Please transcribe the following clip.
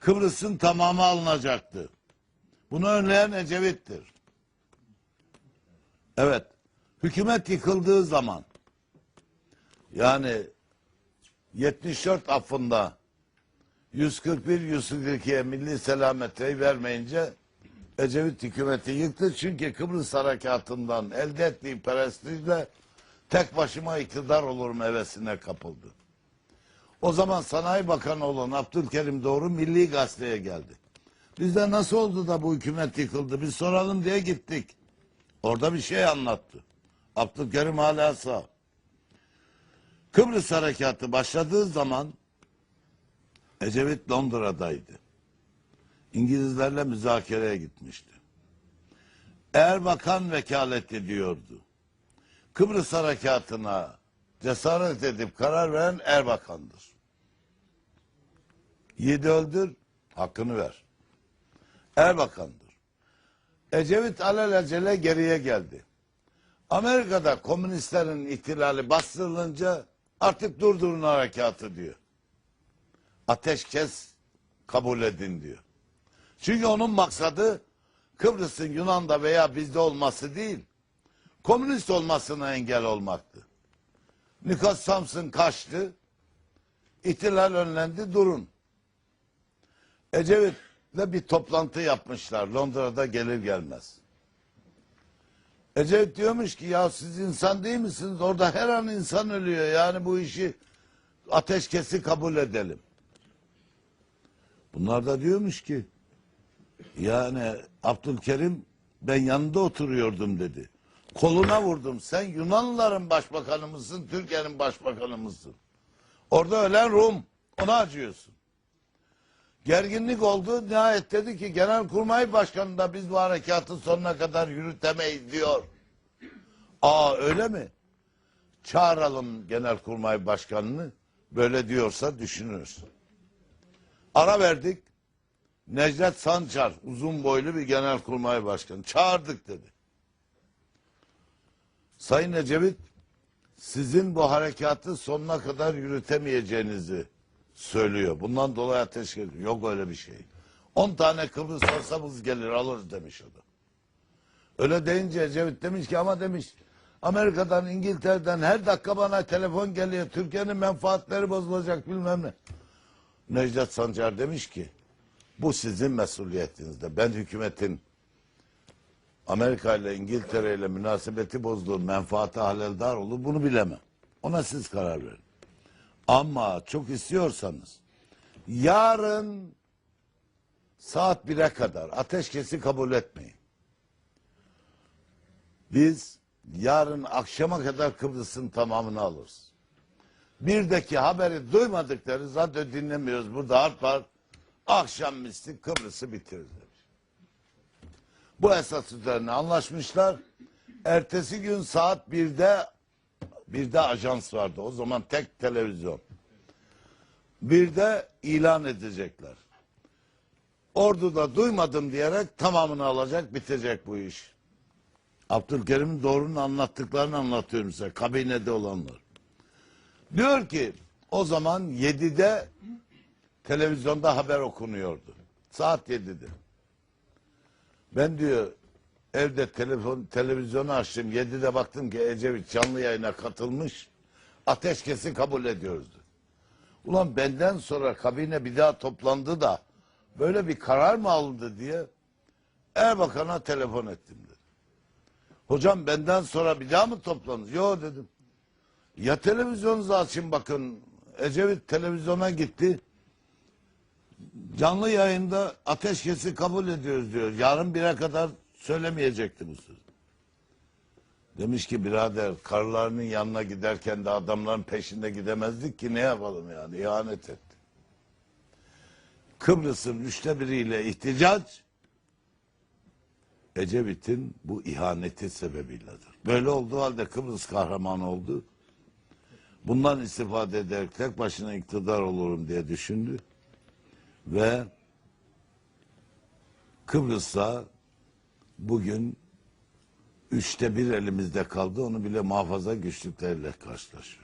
Kıbrıs'ın tamamı alınacaktı. Bunu önleyen Ecevit'tir. Evet. Hükümet yıkıldığı zaman yani 74 affında 141 142'ye milli selametreyi vermeyince Ecevit hükümeti yıktı. Çünkü Kıbrıs harekatından elde ettiği prestijle tek başıma iktidar olurum hevesine kapıldı. O zaman Sanayi Bakanı olan Abdülkerim Doğru Milli Gazete'ye geldi. Bizde nasıl oldu da bu hükümet yıkıldı? Biz soralım diye gittik. Orada bir şey anlattı. Abdülkerim hala sağ. Kıbrıs harekatı başladığı zaman Ecevit Londra'daydı. İngilizlerle müzakereye gitmişti. Erbakan vekalet ediyordu. Kıbrıs harekatına cesaret edip karar veren Erbakan'dır. Yiğidi öldür, hakkını ver. Erbakan'dır. Ecevit alelacele geriye geldi. Amerika'da komünistlerin ihtilali bastırılınca artık durdurun harekatı diyor. Ateşkes kabul edin diyor. Çünkü onun maksadı Kıbrıs'ın Yunan'da veya bizde olması değil, komünist olmasına engel olmaktı. Nikos Samsun kaçtı, ihtilal önlendi, durun. Ecevit'le bir toplantı yapmışlar Londra'da gelir gelmez. Ecevit diyormuş ki ya siz insan değil misiniz? Orada her an insan ölüyor. Yani bu işi ateşkesi kabul edelim. Bunlar da diyormuş ki yani Abdülkerim ben yanında oturuyordum dedi. Koluna vurdum. Sen Yunanlıların başbakanı mısın, Türkiye'nin başbakanı mısın? Orada ölen Rum. Ona acıyorsun. Gerginlik oldu. Nihayet dedi ki Genelkurmay Başkanı da biz bu harekatı sonuna kadar yürütemeyiz diyor. Aa öyle mi? Çağıralım Genelkurmay Başkanı'nı. Böyle diyorsa düşünürüz. Ara verdik. Necdet Sancar uzun boylu bir genelkurmay başkanı. Çağırdık dedi. Sayın Ecevit sizin bu harekatı sonuna kadar yürütemeyeceğinizi söylüyor. Bundan dolayı ateş geliyor. Yok öyle bir şey. 10 tane Kıbrıs olsamız gelir alırız demiş o da. Öyle deyince Ecevit demiş ki ama demiş Amerika'dan İngiltere'den her dakika bana telefon geliyor. Türkiye'nin menfaatleri bozulacak bilmem ne. Necdet Sancar demiş ki bu sizin mesuliyetinizde. Ben hükümetin Amerika ile İngiltere ile münasebeti bozduğu menfaati haleldar olur bunu bilemem. Ona siz karar verin. Ama çok istiyorsanız yarın saat 1'e kadar ateşkesi kabul etmeyin. Biz yarın akşama kadar Kıbrıs'ın tamamını alırız. Birdeki haberi duymadıkları zaten dinlemiyoruz. Burada harp var. Akşam mistik Kıbrıs'ı bitiririz demiş. Bu esas üzerine anlaşmışlar. Ertesi gün saat 1'de birde ajans vardı. O zaman tek televizyon. Bir de ilan edecekler. Ordu'da duymadım diyerek tamamını alacak bitecek bu iş. Abdülkerim'in doğrunun anlattıklarını anlatıyorum size. Kabinede olanlar. Diyor ki o zaman 7'de televizyonda haber okunuyordu. Saat 7'de. Ben diyor evde telefon televizyonu açtım. 7'de baktım ki Ecevit canlı yayına katılmış. Ateşkesi kabul ediyoruz. diyor. Ulan benden sonra kabine bir daha toplandı da böyle bir karar mı alındı diye Erbakan'a telefon ettim dedi. Hocam benden sonra bir daha mı toplandı? Yo dedim. Ya televizyonunuzu açın bakın. Ecevit televizyona gitti. Canlı yayında ateşkesi kabul ediyoruz diyor. Yarın bire kadar söylemeyecekti bu sözü. Demiş ki birader karılarının yanına giderken de adamların peşinde gidemezdik ki ne yapalım yani ihanet etti. Kıbrıs'ın üçte biriyle ihticac Ecevit'in bu ihaneti sebebiyledir. Böyle olduğu halde Kıbrıs kahramanı oldu. Bundan istifade ederek tek başına iktidar olurum diye düşündü. Ve Kıbrıs'ta bugün üçte bir elimizde kaldı. Onu bile muhafaza güçlükleriyle karşılaşıyoruz.